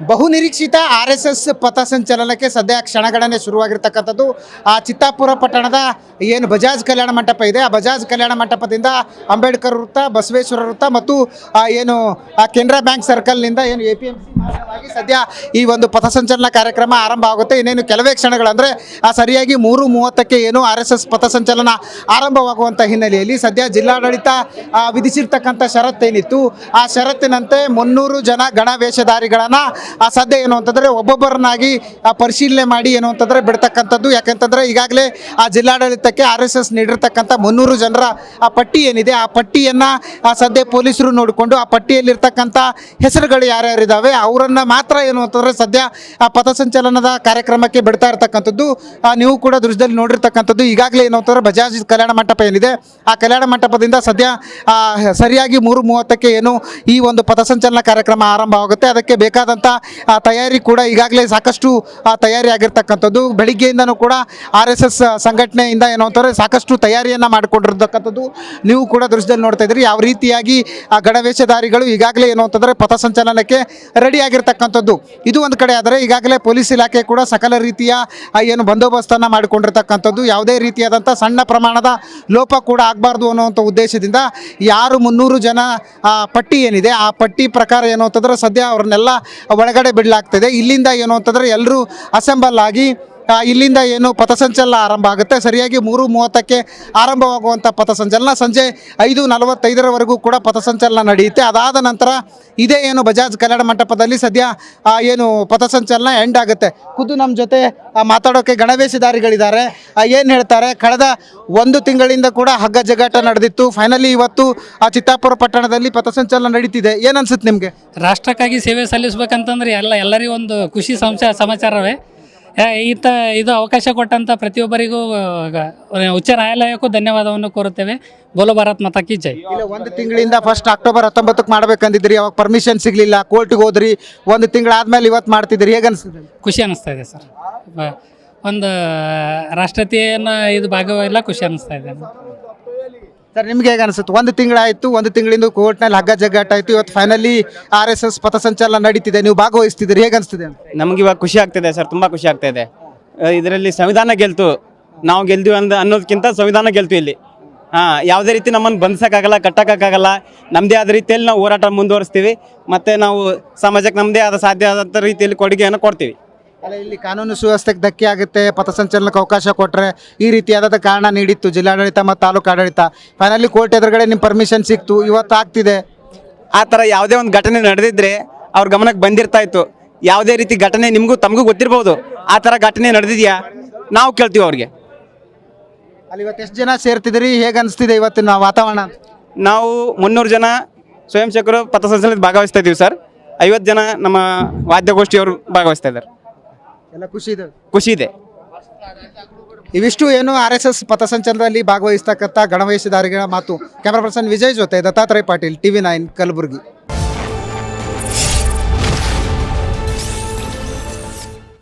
ಬಹುನಿರೀಕ್ಷಿತ R S S ಪಥಸಂಚಲನಕ್ಕೆ ಸದ್ಯ ಕ್ಷಣಗಣನೆ ಶುರುವಾಗಿರ್ತಕ್ಕಂಥದ್ದು. ಆ ಚಿತ್ತಾಪುರ ಪಟ್ಟಣದ ಏನು ಬಜಾಜ್ ಕಲ್ಯಾಣ ಮಂಟಪ ಇದೆ. ಆ ಬಜಾಜ್ ಕಲ್ಯಾಣ ಮಂಟಪದಿಂದ ಅಂಬೇಡ್ಕರ್ ವೃತ್ತ, ಬಸವೇಶ್ವರ ವೃತ್ತ ಮತ್ತು ಏನು, ಆ, ಕೆನರಾ ಬ್ಯಾಂಕ್ ಸರ್ಕಲ್ನಿಂದ ಏನು ಎ ಪಿ ಎಂ ಸಿ ಮಾರ್ಗವಾಗಿ ಸದ್ಯ ಈ ಒಂದು ಪಥಸಂಚಲನ ಕಾರ್ಯಕ್ರಮ ಆರಂಭ ಆಗುತ್ತೆ. ಇನ್ನೇನು ಕೆಲವೇ ಕ್ಷಣಗಳಂದರೆ ಆ ಸರಿಯಾಗಿ ಮೂರು ಮೂವತ್ತಕ್ಕೆ ಏನು ಆರ್ ಎಸ್ ಎಸ್ ಪಥಸಂಚಲನ ಆರಂಭವಾಗುವಂಥ ಹಿನ್ನೆಲೆಯಲ್ಲಿ ಸದ್ಯ ಜಿಲ್ಲಾಡಳಿತ ವಿಧಿಸಿರ್ತಕ್ಕಂಥ ಷರತ್ತೇನಿತ್ತು. ಆ ಷರತ್ತಿನಂತೆ ಮುನ್ನೂರು ಜನ ಗಣ ವೇಷಧಾರಿಗಳನ್ನು ಆ ಸದ್ಯ ಏನು ಅಂತಂದರೆ ಒಬ್ಬೊಬ್ಬರನ್ನಾಗಿ ಪರಿಶೀಲನೆ ಮಾಡಿ ಏನು ಅಂತಂದರೆ ಬಿಡ್ತಕ್ಕಂಥದ್ದು. ಯಾಕಂತಂದರೆ ಈಗಾಗಲೇ ಆ ಜಿಲ್ಲಾಡಳಿತಕ್ಕೆ ಆರ್ ಎಸ್ ಎಸ್ ನೀಡಿರ್ತಕ್ಕಂಥ ಮುನ್ನೂರು ಜನರ ಆ ಪಟ್ಟಿ ಏನಿದೆ, ಆ ಪಟ್ಟಿಯನ್ನು ಸದ್ಯ ಪೊಲೀಸರು ನೋಡಿಕೊಂಡು ಆ ಪಟ್ಟಿಯಲ್ಲಿರ್ತಕ್ಕಂಥ ಹೆಸರುಗಳು ಯಾರ್ಯಾರಿದ್ದಾವೆ ಅವರನ್ನು ಮಾತ್ರ ಏನು ಅಂತಂದರೆ ಸದ್ಯ ಆ ಪಥಸಂಚಲನದ ಕಾರ್ಯಕ್ರಮಕ್ಕೆ ಬಿಡ್ತಾ ಇರ್ತಕ್ಕಂಥದ್ದು. ನೀವು ಕೂಡ ದೃಶ್ಯದಲ್ಲಿ ನೋಡಿರ್ತಕ್ಕಂಥದ್ದು. ಈಗಾಗಲೇ ಏನು ಅಂತಂದರೆ ಬಜಾಜ್ ಕಲ್ಯಾಣ ಮಂಟಪ ಏನಿದೆ, ಆ ಕಲ್ಯಾಣ ಮಂಟಪದಿಂದ ಸದ್ಯ ಸರಿಯಾಗಿ ಮೂರು ಮೂವತ್ತಕ್ಕೆ ಏನು ಈ ಒಂದು ಪಥಸಂಚಲನ ಕಾರ್ಯಕ್ರಮ ಆರಂಭವಾಗುತ್ತೆ. ಅದಕ್ಕೆ ಬೇಕಾದಂಥ ತಯಾರಿ ಕೂಡ ಈಗಾಗಲೇ ಸಾಕಷ್ಟು ಆ, ತಯಾರಿ ಆಗಿರ್ತಕ್ಕಂಥದ್ದು. ಬೆಳಿಗ್ಗೆಯಿಂದನೂ ಕೂಡ ಆರ್ ಎಸ್ ಎಸ್ ಸಂಘಟನೆಯಿಂದ ಏನು ಅಂತಾರೆ ಸಾಕಷ್ಟು ತಯಾರಿಯನ್ನು ಮಾಡಿಕೊಂಡಿರ್ತಕ್ಕಂಥದ್ದು ನೀವು ಕೂಡ ದೃಶ್ಯದಲ್ಲಿ ನೋಡ್ತಾ ಇದ್ದೀರಿ. ಯಾವ ರೀತಿಯಾಗಿ ಆ ಗಣವೇಷಧಾರಿಗಳು ಈಗಾಗಲೇ ಏನು ಅಂತಂದರೆ ಪಥಸಂಚಲನಕ್ಕೆ ರೆಡಿ ಆಗಿರ್ತಕ್ಕಂಥದ್ದು. ಇದು ಒಂದು ಕಡೆ ಆದರೆ ಈಗಾಗಲೇ ಪೊಲೀಸ್ ಇಲಾಖೆ ಕೂಡ ಸಕಲ ರೀತಿಯ ಆ, ಏನು ಬಂದೋಬಸ್ತನ್ನು ಮಾಡಿಕೊಂಡಿರ್ತಕ್ಕಂಥದ್ದು. ಯಾವುದೇ ರೀತಿಯಾದಂಥ ಸಣ್ಣ ಪ್ರಮಾಣದ ಲೋಪ ಕೂಡ ಆಗಬಾರ್ದು ಅನ್ನುವಂಥ ಉದ್ದೇಶದಿಂದ ಯಾರು ಮುನ್ನೂರು ಜನ ಆ, ಪಟ್ಟಿ ಏನಿದೆ ಆ ಪಟ್ಟಿ ಪ್ರಕಾರ ಏನು ಅಂತಂದ್ರೆ ಸದ್ಯ ಅವ್ರನ್ನೆಲ್ಲ ಒಳಗಡೆ ಬಿಡಲಾಗ್ತದೆ. ಇಲ್ಲಿಂದ ಏನು ಅಂತಂದರೆ ಎಲ್ಲರೂ ಅಸೆಂಬಲ್ ಆಗಿ ಇಲ್ಲಿಂದ ಏನು ಪಥಸಂಚಲನ ಆರಂಭ ಆಗುತ್ತೆ. ಸರಿಯಾಗಿ ಮೂರು ಮೂವತ್ತಕ್ಕೆ ಆರಂಭವಾಗುವಂಥ ಪಥಸಂಚಲನ. ಸಂಜೆ ಐದು ನಲವತ್ತೈದರವರೆಗೂ ಕೂಡ ಪಥಸಂಚಲನ ನಡೆಯುತ್ತೆ. ಅದಾದ ನಂತರ ಇದೇ ಏನು ಬಜಾಜ್ ಕಲ್ಯಾಣ ಮಂಟಪದಲ್ಲಿ ಸದ್ಯ ಏನು ಪಥಸಂಚಲನ ಎಂಡ್ ಆಗುತ್ತೆ. ಖುದ್ದು ನಮ್ಮ ಜೊತೆ ಮಾತಾಡೋಕ್ಕೆ ಗಣವೇಶಧಾರಿಗಳಿದ್ದಾರೆ. ಏನು ಹೇಳ್ತಾರೆ, ಕಳೆದ ಒಂದು ತಿಂಗಳಿಂದ ಕೂಡ ಹಗ್ಗ ಜಗಾಟ ನಡೆದಿತ್ತು. ಫೈನಲಿ ಇವತ್ತು, ಆ, ಚಿತ್ತಾಪುರ ಪಟ್ಟಣದಲ್ಲಿ ಪಥಸಂಚಲನ ನಡೀತಿದೆ. ಏನು ಅನ್ಸುತ್ತೆ ನಿಮಗೆ? ರಾಷ್ಟ್ರಕ್ಕಾಗಿ ಸೇವೆ ಸಲ್ಲಿಸಬೇಕಂತಂದ್ರೆ ಎಲ್ಲ ಎಲ್ಲರಿಗೂ ಒಂದು ಖುಷಿ ಸಂಶ, ಸಮಾಚಾರವೇ. ಈತ ಇದು ಅವಕಾಶ ಕೊಟ್ಟಂಥ ಪ್ರತಿಯೊಬ್ಬರಿಗೂ ಉಚ್ಚ ನ್ಯಾಯಾಲಯಕ್ಕೂ ಧನ್ಯವಾದವನ್ನು ಕೋರುತ್ತೇವೆ. ಬೋಲೋ ಭಾರತ್ ಮಾತಾಕಿ ಜೈ. ಇಲ್ಲ ಒಂದು ತಿಂಗಳಿಂದ ಫಸ್ಟ್ ಅಕ್ಟೋಬರ್ ಹತ್ತೊಂಬತ್ತಕ್ಕೆ ಮಾಡ್ಬೇಕಂದಿದ್ರಿ ಅವಾಗ ಪರ್ಮಿಷನ್ ಸಿಗಲಿಲ್ಲ ಕೋರ್ಟ್ಗೆ ಹೋದ್ರಿ ಒಂದು ತಿಂಗಳಾದ್ಮೇಲೆ ಇವತ್ತು ಮಾಡ್ತಿದ್ರಿ ಹೇಗೆ ಅನಿಸ್ತದೆ? ಖುಷಿ ಅನಿಸ್ತಾ ಇದೆ ಸರ್. ಒಂದು ರಾಷ್ಟ್ರತೆಯನ್ನು ಇದು ಭಾಗವಾಗಿಲ್ಲ ಖುಷಿ ಅನಿಸ್ತಾ ಇದೆ. ಸರ್, ನಿಮ್ಗೆ ಹೇಗೆ ಅನಿಸುತ್ತೆ? ಒಂದು ತಿಂಗಳಾಯಿತು, ಒಂದು ತಿಂಗಳಿಂದ ಕೋರ್ಟ್ನಲ್ಲಿ ಹಗ್ಗ ಜಗ್ಗಾಟ ಆಯಿತು ಇವತ್ತು ಫೈನಲಿ ಆರ್ ಎಸ್ ಎಸ್ ಪಥಸಂಚಲನ ನಡೀತಿದೆ, ನೀವು ಭಾಗವಹಿಸ್ತಿದ್ದೀರಿ, ಹೇಗೆ ಅನಿಸ್ತಿದೆ ನಮ್ಗೆ ಇವಾಗ ಖುಷಿ ಆಗ್ತಿದೆ ಸರ್, ತುಂಬ ಖುಷಿ ಆಗ್ತಾ ಇದೆ ಇದರಲ್ಲಿ ಸಂವಿಧಾನ ಗೆಲ್ತು. ನಾವು ಗೆಲ್ತೀವಿ ಅಂದ ಅನ್ನೋದಕ್ಕಿಂತ ಸಂವಿಧಾನ ಗೆಲ್ತು ಇಲ್ಲಿ. ಹಾಂ, ಯಾವುದೇ ರೀತಿ ನಮ್ಮನ್ನು ಬಂಧಿಸೋಕ್ಕಾಗಲ್ಲ, ಕಟ್ಟೋಕ್ಕಾಗಲ್ಲ ನಮ್ಮದೇ ಆದ ರೀತಿಯಲ್ಲಿ ನಾವು ಹೋರಾಟ ಮುಂದುವರಿಸ್ತೀವಿ. ಮತ್ತು ನಾವು ಸಮಾಜಕ್ಕೆ ನಮ್ಮದೇ ಆದ ಸಾಧ್ಯ ಆದಂಥ ರೀತಿಯಲ್ಲಿ ಕೊಡುಗೆಯನ್ನು ಕೊಡ್ತೀವಿ. ಅಲ್ಲ ಇಲ್ಲಿ ಕಾನೂನು ಸುವ್ಯವಸ್ಥೆಗೆ ಧಕ್ಕೆ ಆಗುತ್ತೆ ಪಥಸಂಚಲನಕ್ಕೆ ಅವಕಾಶ ಕೊಟ್ಟರೆ ಈ ರೀತಿಯಾದ ಕಾರಣ ನೀಡಿತ್ತು ಜಿಲ್ಲಾಡಳಿತ ಮತ್ತು ತಾಲೂಕು ಆಡಳಿತ. ಫೈನಲಿ ಕೋರ್ಟ್ ಎದುರುಗಡೆ ನಿಮ್ಮ ಪರ್ಮಿಷನ್ ಸಿಕ್ತು ಇವತ್ತು ಆಗ್ತಿದೆ. ಆ ಥರ ಯಾವುದೇ ಒಂದು ಘಟನೆ ನಡೆದಿದ್ರೆ ಅವ್ರ ಗಮನಕ್ಕೆ ಬಂದಿರ್ತಾ ಇತ್ತು. ಯಾವುದೇ ರೀತಿ ಘಟನೆ ನಿಮಗೂ ತಮಗೂ ಗೊತ್ತಿರ್ಬೋದು. ಆ ಥರ ಘಟನೆ ನಡೆದಿದೆಯಾ? ನಾವು ಕೇಳ್ತೀವಿ ಅವ್ರಿಗೆ. ಅಲ್ಲಿ ಇವತ್ತು ಎಷ್ಟು ಜನ ಸೇರ್ತಿದ್ದೀರಿ? ಹೇಗೆ ಅನಿಸ್ತಿದೆ ಇವತ್ತಿನ ವಾತಾವರಣ? ನಾವು ಮುನ್ನೂರು ಜನ ಸ್ವಯಂ ಸೇವಕರು ಪಥಸಂಚಲನದಲ್ಲಿ ಭಾಗವಹಿಸ್ತಾ ಇದ್ದೀವಿ ಸರ್. ಐವತ್ತು ಜನ ನಮ್ಮ ವಾದ್ಯಗೋಷ್ಠಿಯವರು ಭಾಗವಹಿಸ್ತಾ ಇದ್ದಾರೆ. ಎಲ್ಲ ಖುಷಿ ಇದೆ. ಖುಷಿ ಇದೆ. ಇವಿಷ್ಟು ಏನು ಆರ್ ಎಸ್ ಎಸ್ ಪಥಸಂಚಲನದಲ್ಲಿ ಭಾಗವಹಿಸ್ತಕ್ಕಂಥ ಗಣವಹಿಸಿದಾರಿಗಳ ಮಾತು. ಕ್ಯಾಮ್ರಾ ಪರ್ಸನ್ ವಿಜಯ್ ಜೊತೆ ದತ್ತಾತ್ರೇಯ ಪಾಟೀಲ್ ಟಿವಿ ನೈನ್ ಕಲಬುರಗಿ.